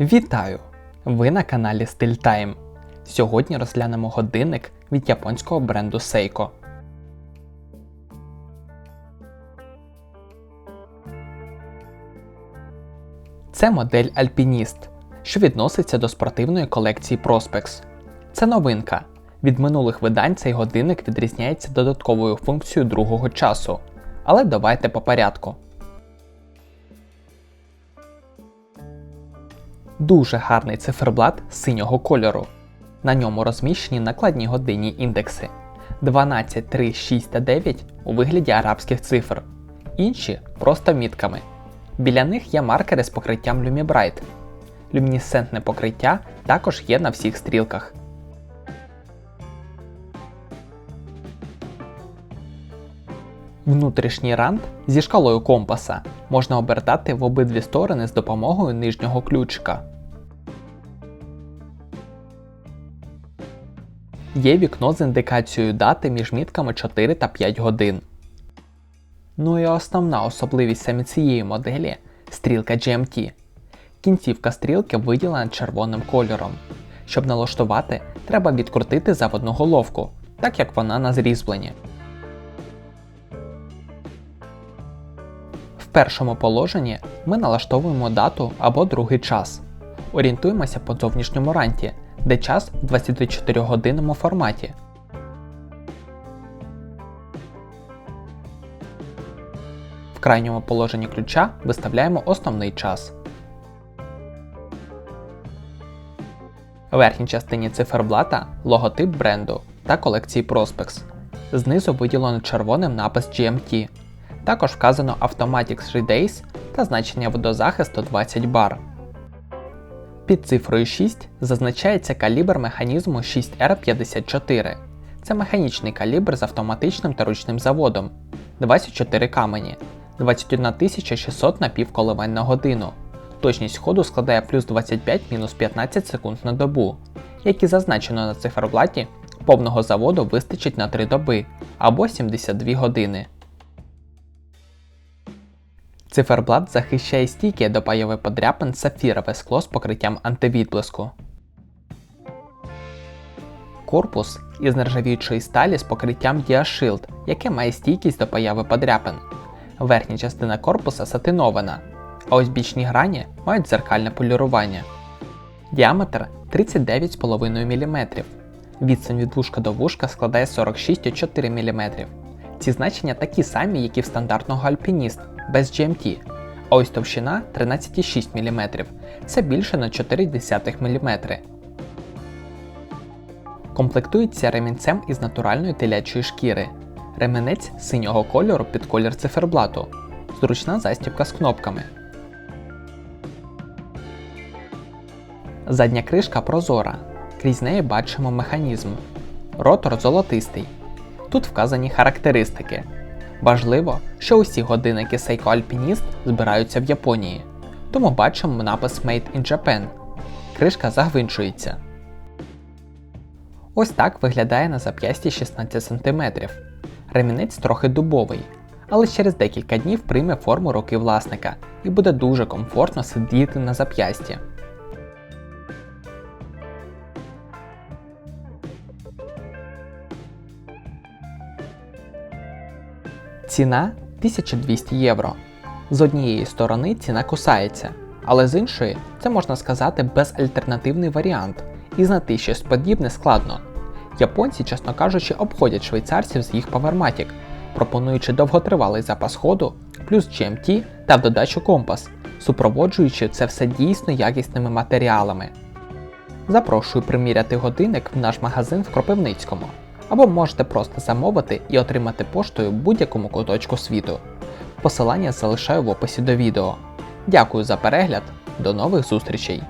Вітаю! Ви на каналі StillTime. Сьогодні розглянемо годинник від японського бренду Seiko. Це модель Alpinist, що відноситься до спортивної колекції Prospex. Це новинка. Від минулих видань цей годинник відрізняється додатковою функцією другого часу. Але давайте по порядку. Дуже гарний циферблат синього кольору. На ньому розміщені накладні годинні індекси 12, 3, 6 та 9 у вигляді арабських цифр, інші просто мітками. Біля них є маркери з покриттям Lumibright. Люмінесцентне покриття також є на всіх стрілках. Внутрішній рант зі шкалою компаса можна обертати в обидві сторони з допомогою нижнього ключика. Є вікно з індикацією дати між мітками 4 та 5 годин. Ну і основна особливість саме цієї моделі стрілка GMT. Кінцівка стрілки виділена червоним кольором. Щоб налаштувати, треба відкрутити заводну головку, так як вона на зрізбленні. Першому положенні ми налаштовуємо дату або другий час. Орієнтуємося по зовнішньому ранті, де час в 24 годинному форматі. В крайньому положенні ключа виставляємо основний час. В верхній частині циферблата логотип бренду та колекції Prospex. Знизу виділено червоним напис GMT. Також вказано Automatic 3 Days та значення водозахисту 20 бар. Під цифрою 6 зазначається калібр механізму 6R54. Це механічний калібр з автоматичним та ручним заводом. 24 камені, 21 600 напівколивань на годину. Точність ходу складає плюс 25-15 секунд на добу. Як і зазначено на циферблаті, повного заводу вистачить на 3 доби або 72 години. Циферблат захищає стійке до пайових подряпин сапфірове скло з покриттям антивідблиску. Корпус із нержавіючої сталі з покриттям DiaShield, яке має стійкість до появи подряпин. Верхня частина корпуса сатинована, а ось бічні грані мають дзеркальне полірування. Діаметр 39,5 мм. Відстань від вушка до вушка складає 46,4 мм. Ці значення такі самі, як і в стандартного альпініст без GMT, а ось товщина 13,6 мм. Це більше на 0,4 мм. Комплектується ремінцем із натуральної телячої шкіри. Ременець синього кольору під колір циферблату. Зручна застібка з кнопками. Задня кришка прозора. Крізь неї бачимо механізм. Ротор золотистий. Тут вказані характеристики. Важливо, що усі годинники Seiko Alpinist збираються в Японії, тому бачимо напис Made in Japan. Кришка загвинчується. Ось так виглядає на зап'ясті 16 см. Ремінець трохи дубовий, але через декілька днів прийме форму руки власника і буде дуже комфортно сидіти на зап'ясті. Ціна 1200 євро. З однієї сторони ціна кусається, але з іншої це можна сказати безальтернативний варіант, і знайти щось подібне складно. Японці, чесно кажучи, обходять швейцарців з їх Powermatic, пропонуючи довготривалий запас ходу, плюс GMT та в додачу компас, супроводжуючи це все дійсно якісними матеріалами. Запрошую приміряти годинник в наш магазин в Кропивницькому або можете просто замовити і отримати поштою в будь-якому куточку світу. Посилання залишаю в описі до відео. Дякую за перегляд, до нових зустрічей!